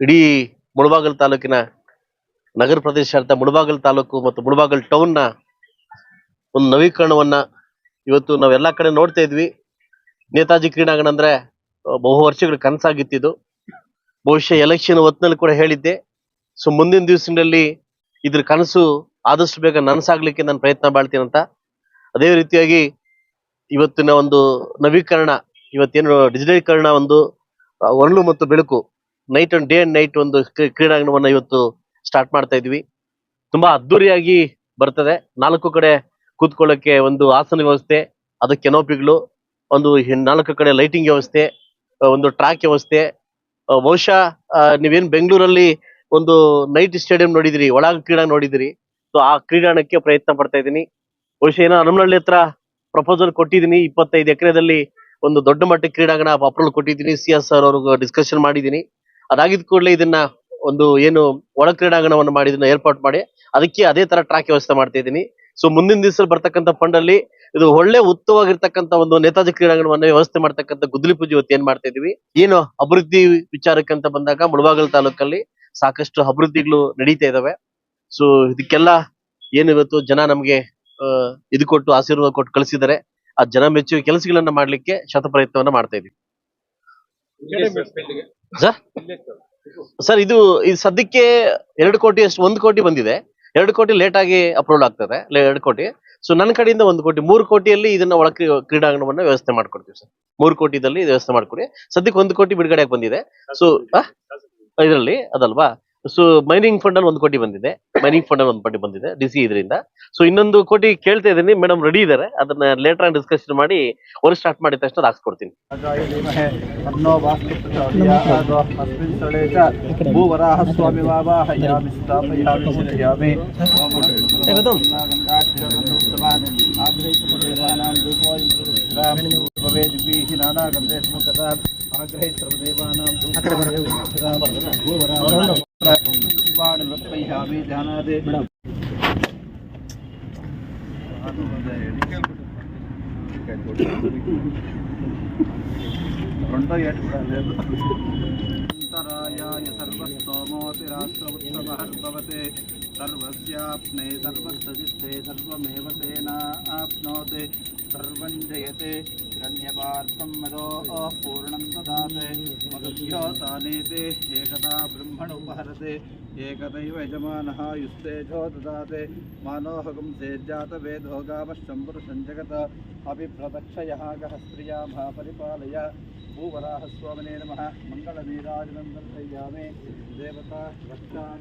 ಇಡೀ ಮುಳಬಾಗಲ್ ತಾಲೂಕಿನ ನಗರ ಪ್ರದೇಶ ಅಂತ ಮುಳಬಾಗಲ್ ತಾಲೂಕು ಮತ್ತು ಮುಳಬಾಗಲ್ ಟೌನ್ನ ಒಂದು ನವೀಕರಣವನ್ನ ಇವತ್ತು ನಾವೆಲ್ಲಾ ಕಡೆ ನೋಡ್ತಾ ಇದ್ವಿ. ನೇತಾಜಿ ಕ್ರೀಡಾಂಗಣ ಅಂದ್ರೆ ಬಹು ವರ್ಷಗಳ ಕನಸಾಗಿತ್ತಿದ್ದು ಬಹುಶಃ ಎಲೆಕ್ಷನ್ ಹೊತ್ತಿನಲ್ಲಿ ಕೂಡ ಹೇಳಿದ್ದೆ. ಸೊ ಮುಂದಿನ ದಿವಸದಲ್ಲಿ ಇದ್ರ ಕನಸು ಆದಷ್ಟು ಬೇಗ ನನಸಾಗ್ಲಿಕ್ಕೆ ನಾನು ಪ್ರಯತ್ನ ಮಾಡ್ತೀನಿ ಅಂತ. ಅದೇ ರೀತಿಯಾಗಿ ಇವತ್ತಿನ ಒಂದು ನವೀಕರಣ, ಇವತ್ತೇನು ಡಿಜಿಟಲೀಕರಣ ಒಂದು ಒರಳು ಮತ್ತು ಬೆಳಕು night and day and night ಒಂದು ಕ್ರೀಡಾಂಗಣವನ್ನು ಇವತ್ತು ಸ್ಟಾರ್ಟ್ ಮಾಡ್ತಾ ಇದ್ವಿ. ತುಂಬಾ ಅದ್ದೂರಿಯಾಗಿ ಬರ್ತದೆ. ನಾಲ್ಕು ಕಡೆ ಕೂತ್ಕೊಳ್ಳಕ್ಕೆ ಒಂದು ಆಸನ ವ್ಯವಸ್ಥೆ, ಅದಕ್ಕೆ ನೋಪಿಗಳು ಒಂದು ನಾಲ್ಕು ಕಡೆ ಲೈಟಿಂಗ್ ವ್ಯವಸ್ಥೆ ಒಂದು ಟ್ರ್ಯಾಕ್ ವ್ಯವಸ್ಥೆ. ಬಹುಶಃ ನೀವೇನ್ ಬೆಂಗಳೂರಲ್ಲಿ ಒಂದು ನೈಟ್ ಸ್ಟೇಡಿಯಂ ನೋಡಿದಿರಿ, ಒಳಗ ಕ್ರೀಡಾ ನೋಡಿದಿರಿ ಸೊ ಆ ಕ್ರೀಡಾಣಕ್ಕೆ ಪ್ರಯತ್ನ ಪಡ್ತಾ ಇದ್ದೀನಿ. ಬಹುಶಃ ಏನೋ ಹನುಮನಹಳ್ಳಿ ಹತ್ರ ಪ್ರಪೋಸಲ್ ಕೊಟ್ಟಿದ್ದೀನಿ, ಇಪ್ಪತ್ತೈದು ಎಕರೆದಲ್ಲಿ ಒಂದು ದೊಡ್ಡ ಮಟ್ಟ ಕ್ರೀಡಾಂಗಣ ಅಪ್ರೂವಲ್ ಕೊಟ್ಟಿದ್ದೀನಿ. ಸಿ ಎಸ್ ಆರ್ ಅವ್ರಿಗೆ ಡಿಸ್ಕಷನ್ ಮಾಡಿದ್ದೀನಿ. ಅದಾಗಿದ ಕೂಡಲೇ ಇದನ್ನ ಒಂದು ಏನು ಒಳ ಕ್ರೀಡಾಂಗಣವನ್ನು ಮಾಡಿ, ಇದನ್ನ ಏರ್ಪಾಟ್ ಮಾಡಿ, ಅದಕ್ಕೆ ಅದೇ ತರ ಟ್ರ್ಯಾಕ್ ವ್ಯವಸ್ಥೆ ಮಾಡ್ತಾ ಇದ್ದೀನಿ. ಸೊ ಮುಂದಿನ ದಿವಸ ಬರ್ತಕ್ಕಂಥ ಫಂಡ್ ಅಲ್ಲಿ ಇದು ಒಳ್ಳೆ ಉತ್ತಮವಾಗಿರ್ತಕ್ಕಂಥ ಒಂದು ನೇತಾಜಿ ಕ್ರೀಡಾಂಗಣವನ್ನು ವ್ಯವಸ್ಥೆ ಮಾಡ್ತಕ್ಕಂಥ ಗುದ್ದಲಿ ಪೂಜೆ ಇವತ್ತು ಏನ್ ಮಾಡ್ತಾ ಇದೀವಿ ಏನು ಅಭಿವೃದ್ಧಿ ವಿಚಾರಕ್ಕೆ ಅಂತ ಬಂದಾಗ ಮುಳಬಾಗಲ್ ತಾಲೂಕಲ್ಲಿ ಸಾಕಷ್ಟು ಅಭಿವೃದ್ಧಿಗಳು ನಡೀತಾ ಇದಾವೆ. ಸೊ ಇದಕ್ಕೆಲ್ಲ ಏನು ಜನ ನಮ್ಗೆ ಇದು ಕೊಟ್ಟು ಆಶೀರ್ವಾದ ಕೊಟ್ಟು ಕಳಿಸಿದರೆ ಆ ಜನ ಮೆಚ್ಚುವ ಕೆಲಸಗಳನ್ನ ಮಾಡ್ಲಿಕ್ಕೆ ಶತ ಪ್ರಯತ್ನವನ್ನ ಮಾಡ್ತಾ ಇದೀವಿ ಸರ್ ಸರ್ ಇದು ಇದು ಸದ್ಯಕ್ಕೆ ಎರಡು ಕೋಟಿ ಅಷ್ಟು ಒಂದು ಕೋಟಿ ಬಂದಿದೆ. ಎರಡು ಕೋಟಿ ಲೇಟ್ ಆಗಿ ಅಪ್ರೂವಲ್ ಆಗ್ತದೆ. ಎರಡು ಕೋಟಿ. ಸೊ ನನ್ನ ಕಡೆಯಿಂದ ಒಂದು ಕೋಟಿ. ಮೂರು ಕೋಟಿಯಲ್ಲಿ ಇದನ್ನ ಒಳ ಕ್ರೀಡಾಂಗಣವನ್ನು ಕ್ರೀಡಾಂಗಣವನ್ನ ವ್ಯವಸ್ಥೆ ಮಾಡ್ಕೊಡ್ತೀವಿ ಸರ್ ಮೂರು ಕೋಟಿದಲ್ಲಿ ವ್ಯವಸ್ಥೆ ಮಾಡ್ಕೊಡಿ. ಸದ್ಯಕ್ಕೆ ಒಂದು ಕೋಟಿ ಬಿಡುಗಡೆ ಬಂದಿದೆ. ಸೊ ಇದರಲ್ಲಿ ಅದಲ್ವಾ? ಸೊ ಮೈನಿಂಗ್ ಫಂಡ್ ಅಲ್ಲಿ ಒಂದು ಕೋಟಿ ಬಂದಿದೆ. ಮೈನಿಂಗ್ ಫಂಡ್ ಅಲ್ಲಿ ಒಂದು ಕೋಟಿ ಬಂದಿದೆ ಡಿ ಸಿ ಇದರಿಂದ. ಸೊ ಇನ್ನೊಂದು ಕೋಟಿ ಕೇಳ್ತಾ ಇದ್ದೀನಿ. ಮೇಡಮ್ ರೆಡಿ ಇದ್ದಾರೆ ಅದನ್ನ ಲೇಟರ್ ಆಗಿ ಡಿಸ್ಕಷನ್ ಮಾಡಿ ಅವರು ಸ್ಟಾರ್ಟ್ ಮಾಡಿದ ತಕ್ಷಣ ಹಾಕ್ಸ್ಕೊಡ್ತೀನಿ. ಆಗ್ರಹಿಸಿರುವ ದೇವಾನಾಂ वास्तुप्रचोदयात् अस्मिन् स्थले च भूवराह स्वामि वावाहयामि स्थापयामि पूजयामि भवेद्भिः नानागन्धे सर्वञ्जयते, हिरण्यपार्थं मदो पूर्णं ददाते। मदुभ्योतानेते एकदा ब्रह्मणुपहरते, एकदैव यजमानः युस्तेजो ददाते। मानोहगं सेज्जातवेदो गामः शम्भुरसञ्जगत अभिप्रदक्षयः गः स्त्रिया मा देवता रक्षां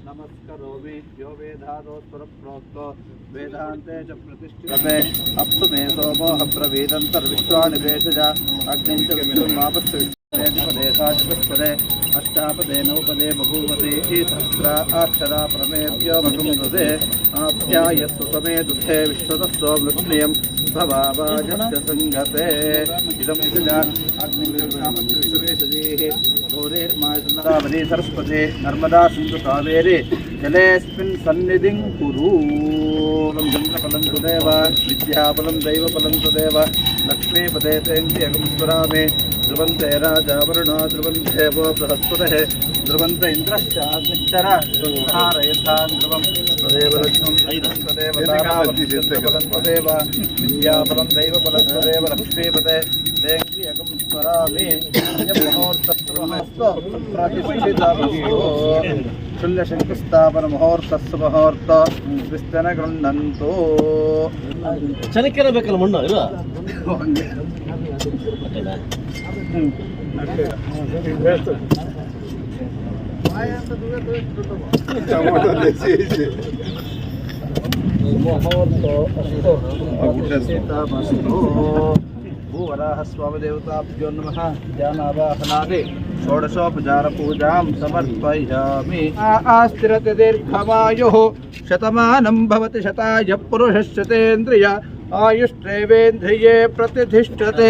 नमस्करोमि, यो वेदादोत्तरप्रोक्तो वेदान्ते च प्रतिष्ठिते। अप्सु मे सोमोह प्रवीदन्तर्विश्वानि भेषज अग्निं च विष्णुमापस्य विष्णुपदेशाचतुष्पदे बभूवते सहस्रा अक्षरा प्रमेभ्यो मधुमृदे आप्यायस्व समे दुःखे विश्वतस्व मृत्युयं भवावाजस्य सङ्गते इदं च గౌరే మహేంద్రావతి సరస్వతి నర్మదా సింధు కావేరి జలేస్మిన్ సన్నిధిం కురు మంత్రఫలం తదేవ విద్యాబలం దైవబలం తదేవ లక్ష్మీపదే తేంది అగంసురామే ధ్రువంతే రాజా వరుణ ధ్రువంతే వో బృహస్పతః ధ్రువంత ఇంద్రశ్చాగ్నిశ్చర హారయతాన్ ధ్రువం తదేవ లక్ష్మం తదేవ బలం తదేవ విద్యాబలం దైవబలం తదేవ లక్ష్మీపదే తేంది అగంసురామే ಶುಲ್ಯ ಶಂಕುಸ್ಥಾಪನ ಮುಹೂರ್ತಸ್ಸು ಮುಹೂರ್ತ ವಿಸ್ತನಗೊಂಡಂತೂ ಚಲಿಕೆರಬೇಕಲ್ಲ ಮಣ್ಣು ಇಲ್ಲ? ಹಂಗೆ. ಮುಹೂರ್ತ भूवराहस्वामिदेवताभ्यो नमः। ध्यानावाहनादि षोडशोपचारपूजां समर्पयामि। आस्तिरति दीर्घमायुः शतमानं भवति शताय पुरुषश्चतेन्द्रिय। आयुष्टेवेन्द्रिये प्रतिष्ठते।